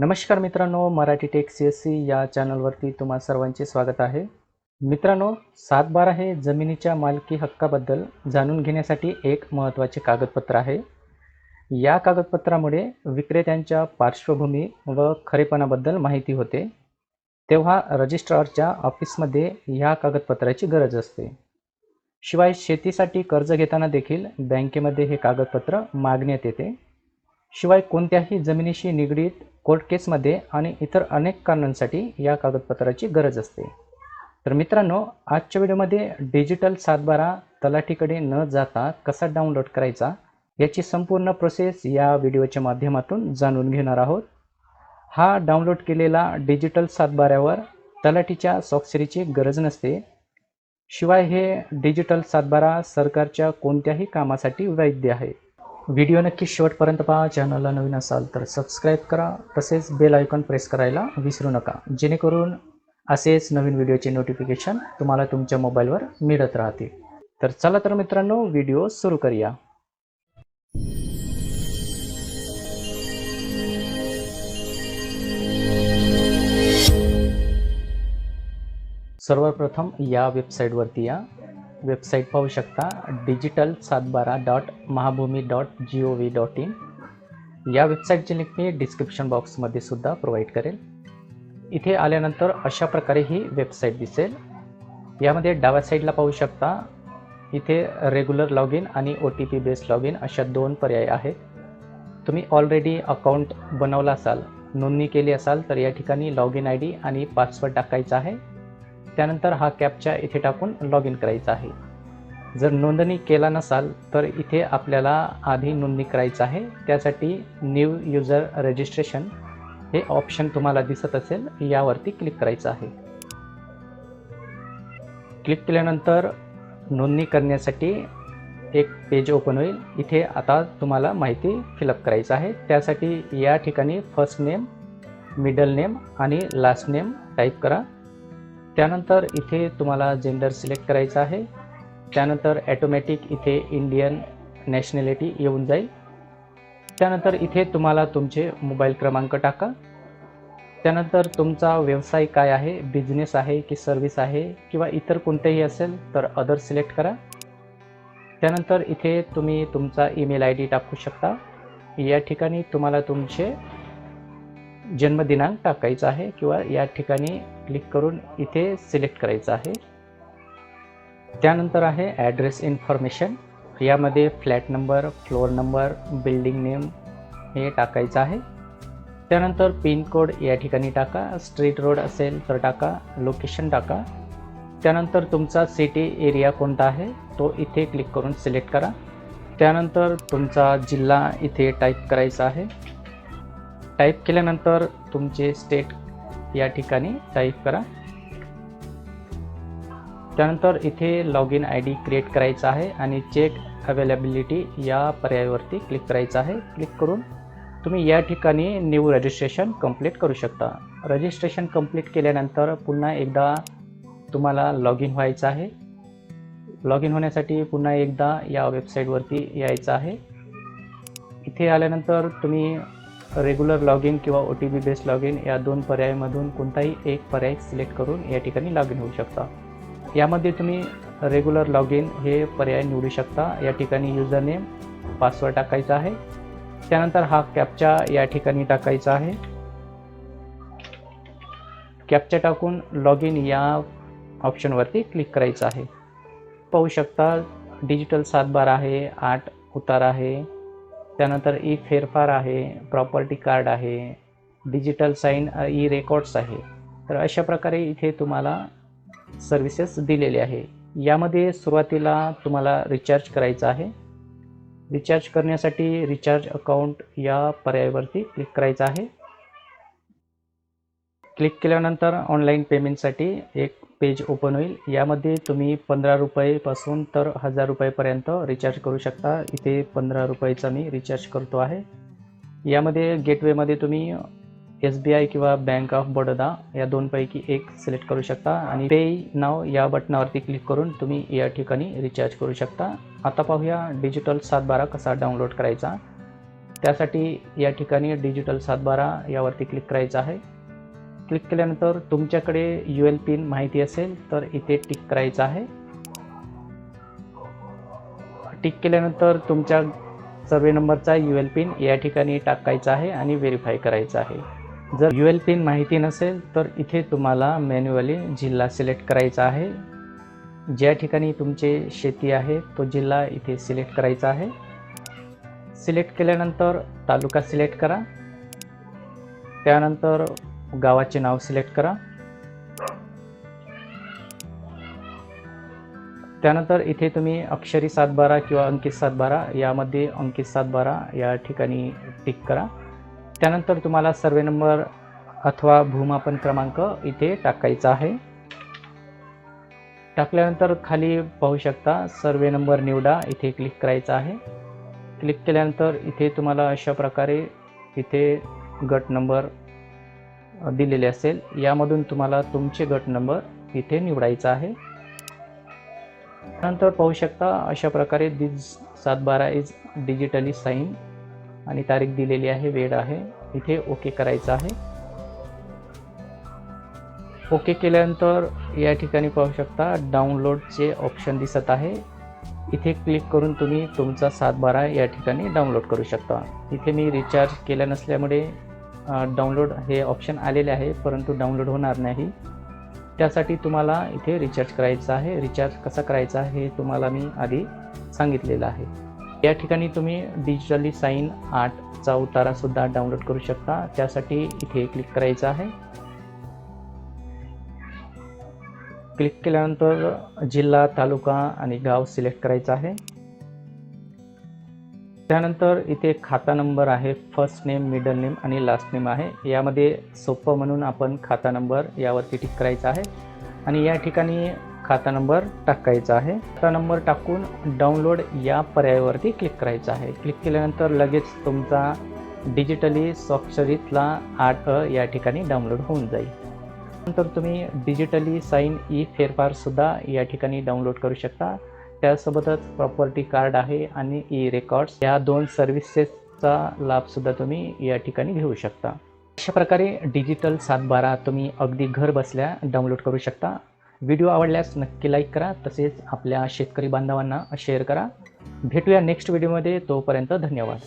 नमस्कार मित्रांनो Marathi tech C S C या चॅनलवरती तुम्हा सर्वांचे स्वागत आहे. मित्रांनो सातबारा हे जमिनीच्या मालकी हक्काबद्दल जाणून घेण्यासाठी एक महत्त्वाचे कागदपत्र आहे. या कागदपत्रामुळे विक्रेत्यांच्या पार्श्वभूमी व खरेपणाबद्दल माहिती होते. तेव्हा रजिस्ट्रारच्या ऑफिसमध्ये ह्या कागदपत्राची गरज असते. शिवाय शेतीसाठी कर्ज घेताना देखील बँकेमध्ये हे कागदपत्र मागण्यात येते. शिवाय कोणत्याही जमिनीशी निगडीत कोर्ट केसमध्ये आणि इतर अनेक कारणांसाठी या कागदपत्राची गरज असते. तर मित्रांनो आजच्या व्हिडिओमध्ये डिजिटल सातबारा तलाठीकडे न जाता कसा डाउनलोड करायचा याची संपूर्ण प्रोसेस या व्हिडिओच्या माध्यमातून जाणून घेणार आहोत. हा डाउनलोड केलेला डिजिटल सातबाऱ्यावर तलाठीच्या स्वाक्षरीची गरज नसते. शिवाय हे डिजिटल सातबारा सरकारच्या कोणत्याही कामासाठी वैध आहे. व्हिडिओ नक्की शेवटपर्यंत पहा. चॅनलला नवीन असाल तर सबस्क्राईब करा. तसेच बेल आयकॉन प्रेस करायला विसरू नका. जेणेकरून असेच नवीन व्हिडिओचे नोटिफिकेशन तुम्हाला तुमच्या मोबाईलवर मिळत राहतील. तर चला तर मित्रांनो व्हिडिओ सुरू करूया. सर्वप्रथम या वेबसाईटवरती या. वेबसाईट पाहू शकता. Digital satbara dot Mahabhumi dot G O V dot in या वेबसाईटची लिंक मी डिस्क्रिप्शन बॉक्समध्ये सुद्धा प्रोव्हाइड करेल. इथे आल्यानंतर अशा प्रकारे ही वेबसाईट दिसेल. यामध्ये डाव्या साईडला पाहू शकता. इथे रेग्युलर लॉग इन आणि O T P based log in अशा दोन पर्याय आहेत. तुम्ही ऑलरेडी अकाउंट बनवला असाल नोंदणी केली असाल तर या ठिकाणी लॉग इन आय डी आणि पासवर्ड टाकायचा आहे. त्यानंतर हा कॅपच्या इथे टाकून लॉग इन करायचा आहे. जर नोंदणी केला नसाल तर इथे आपल्याला आधी नोंदणी करायचं आहे. त्यासाठी न्यू युजर रजिस्ट्रेशन हे ऑप्शन तुम्हाला दिसत असेल यावरती क्लिक करायचं आहे. क्लिक केल्यानंतर नोंदणी करण्यासाठी एक पेज ओपन होईल. इथे आता तुम्हाला माहिती फिलअप करायचं आहे. त्यासाठी या ठिकाणी फर्स्ट नेम मिडल नेम आणि लास्ट नेम टाईप करा. त्यानंतर इथे तुम्हाला जेंडर सिलेक्ट करायचं आहे. त्यानंतर ॲटोमॅटिक इथे इंडियन नॅशनॅलिटी येऊन जाईल. त्यानंतर इथे तुम्हाला तुमचे मोबाईल क्रमांक टाका. त्यानंतर तुमचा व्यवसाय काय आहे बिझनेस आहे की सर्व्हिस आहे किंवा इतर कोणतेही असेल तर अदर सिलेक्ट करा. त्यानंतर इथे तुम्ही तुमचा ईमेल आय डी टाकू शकता. या ठिकाणी तुम्हाला तुमचे जन्मदिनांक टाकायचा आहे किंवा या ठिकाणी क्लिक करून इथे सिलेक्ट करायचं आहे. त्यानंतर आहे ॲड्रेस इन्फॉर्मेशन. यामध्ये flat number floor number building name हे टाकायचं आहे. त्यानंतर पिनकोड या ठिकाणी टाका. स्ट्रीट रोड असेल तर टाका. लोकेशन टाका. त्यानंतर तुमचा सिटी एरिया कोणता आहे तो इथे क्लिक करून सिलेक्ट करा. त्यानंतर तुमचा जिल्हा इथे टाईप करायचा आहे. टाईप केल्यानंतर तुमचे स्टेट या ठिकाणी टाईप करा. त्यानंतर इथे log in I D create करायचा आहे आणि चेक अवेलेबिलिटी या पर्यायावरती क्लिक करायचं आहे. क्लिक करून तुम्ही या ठिकाणी न्यू रजिस्ट्रेशन कंप्लीट करू शकता. रजिस्ट्रेशन कंप्लीट केल्यानंतर पुन्हा एकदा तुम्हाला लॉग इन व्हायचं आहे. लॉग इन होण्यासाठी पुन्हा एकदा या वेबसाईटवरती यायचं आहे. इथे आल्यानंतर तुम्ही रेग्युलर लॉग इन किंवा O T P based log in या दोन पर्यायामधून कोणताही एक पर्याय सिलेक्ट करून या ठिकाणी लॉग इन होऊ शकता. यामध्ये तुम्ही रेग्युलर लॉग इन हे पर्याय निवडू शकता. या ठिकाणी युजर नेम पासवर्ड टाकायचा आहे. त्यानंतर हा कॅपचा या ठिकाणी टाकायचा आहे. कॅपचा टाकून लॉग इन या ऑप्शनवरती क्लिक करायचं आहे. पाहू शकता डिजिटल सातबार आहे आठ उतार आहे. त्यानंतर ई फेरफार आहे प्रॉपर्टी कार्ड आहे डिजिटल साईन ई रेकॉर्ड्स आहे. तर अशा प्रकारे इथे तुम्हाला सर्विसेस दिलेले आहे. यामध्ये सुरुवातीला तुम्हाला रिचार्ज करायचं आहे. रिचार्ज करण्यासाठी रिचार्ज अकाउंट या पर्यायावरती क्लिक करायचं आहे. क्लिक केल्यानंतर ऑनलाईन पेमेंटसाठी एक पेज ओपन होईल. यामध्ये तुम्ही पंधरा रुपयेपासून तर हजार रुपयेपर्यंत रिचार्ज करू शकता. इथे पंधरा रुपयेचा मी रिचार्ज करतो आहे. यामध्ये गेटवेमध्ये तुम्ही एस बी आय किंवा बँक ऑफ बडोदा या दोनपैकी एक सिलेक्ट करू शकता. आणि पे नाव या बटनावरती क्लिक करून तुम्ही या ठिकाणी रिचार्ज करू शकता. आता पाहूया डिजिटल सातबारा कसा डाउनलोड करायचा. त्यासाठी या ठिकाणी डिजिटल सातबारा यावरती क्लिक करायचं आहे. क्लिक केल्यानंतर तुमच्याकडे यू एल पिन माहिती असेल तर इथे टिक करायचं आहे. टिक केल्यानंतर तुमच्या सर्वे नंबरचा यू एल पिन या ठिकाणी टाकायचा आहे आणि व्हेरीफाय करायचा आहे. जर यू एल पिन माहिती नसेल तर इथे तुम्हाला मॅन्युअली जिल्हा सिलेक्ट करायचा आहे. ज्या ठिकाणी तुमचे शेती आहे तो जिल्हा इथे सिलेक्ट करायचा आहे. सिलेक्ट केल्यानंतर तालुका सिलेक्ट करा. त्यानंतर गावाचे नाव सिलेक्ट करा. त्यानंतर इथे तुम्ही अक्षरी सातबारा किंवा अंकित सातबारा यामध्ये अंकित सातबारा या ठिकाणी टिक करा. त्यानंतर तुम्हाला सर्वे नंबर अथवा भूमापन क्रमांक इथे टाकायचा आहे. टाकल्यानंतर खाली पाहू शकता सर्वे नंबर निवडा इथे क्लिक करायचा आहे. क्लिक केल्यानंतर इथे तुम्हाला अशा प्रकारे इथे गट नंबर दिलेले असेल यामधून तुम्हाला तुमचे गट नंबर इथे निवडायचा आहे. नंतर पाहू शकता अशा प्रकारे दिज सात बारा इज डिजिटली साईन आणि तारीख दिलेली आहे वेळ आहे. इथे ओके करायचं आहे. ओके केल्यानंतर या ठिकाणी पाहू शकता डाउनलोडचे ऑप्शन दिसत आहे. इथे क्लिक करून तुम्ही तुमचा सात बारा या ठिकाणी डाउनलोड करू शकता. इथे मी रिचार्ज केल्या नसल्यामुळे डाउनलोड हे ऑप्शन आलेले आहे परंतु डाउनलोड होणार नाही. त्यासाठी तुम्हाला इथे रिचार्ज करायचं आहे. रिचार्ज कसा करायचा हे तुम्हाला मी आधी सांगितलेलं आहे. या ठिकाणी तुम्ही डिजिटली साईन आठचा उतारासुद्धा डाउनलोड करू शकता. त्यासाठी इथे क्लिक करायचं आहे. क्लिक केल्यानंतर जिल्हा तालुका आणि गाव सिलेक्ट करायचं आहे. त्यानंतर इथे खाता नंबर आहे फर्स्ट नेम मिडल नेम आणि लास्ट नेम आहे. यामध्ये सोपं म्हणून आपण खाता नंबर यावरती टिक करायचा आहे. आणि या ठिकाणी खाता नंबर टाकायचा आहे. खाता नंबर टाकून डाउनलोड या पर्यायावरती क्लिक करायचं आहे. क्लिक केल्यानंतर लगेच तुमचा डिजिटली स्वाक्षरीतला आठ अ या ठिकाणी डाउनलोड होऊन जाईल. नंतर तुम्ही डिजिटली साईन ई फेरफारसुद्धा या ठिकाणी डाउनलोड करू शकता. त्यासोबतच प्रॉपर्टी कार्ड आहे आणि ई रेकॉर्ड्स या दोन सर्व्हिसेसचा लाभसुद्धा तुम्ही या ठिकाणी घेऊ शकता. अशा प्रकारे डिजिटल सातबारा तुम्ही अगदी घर बसल्या डाउनलोड करू शकता. व्हिडिओ आवडल्यास नक्की लाईक करा तसेच आपल्या शेतकरी बांधवांना शेअर करा. भेटूया नेक्स्ट व्हिडिओमध्ये तोपर्यंत धन्यवाद.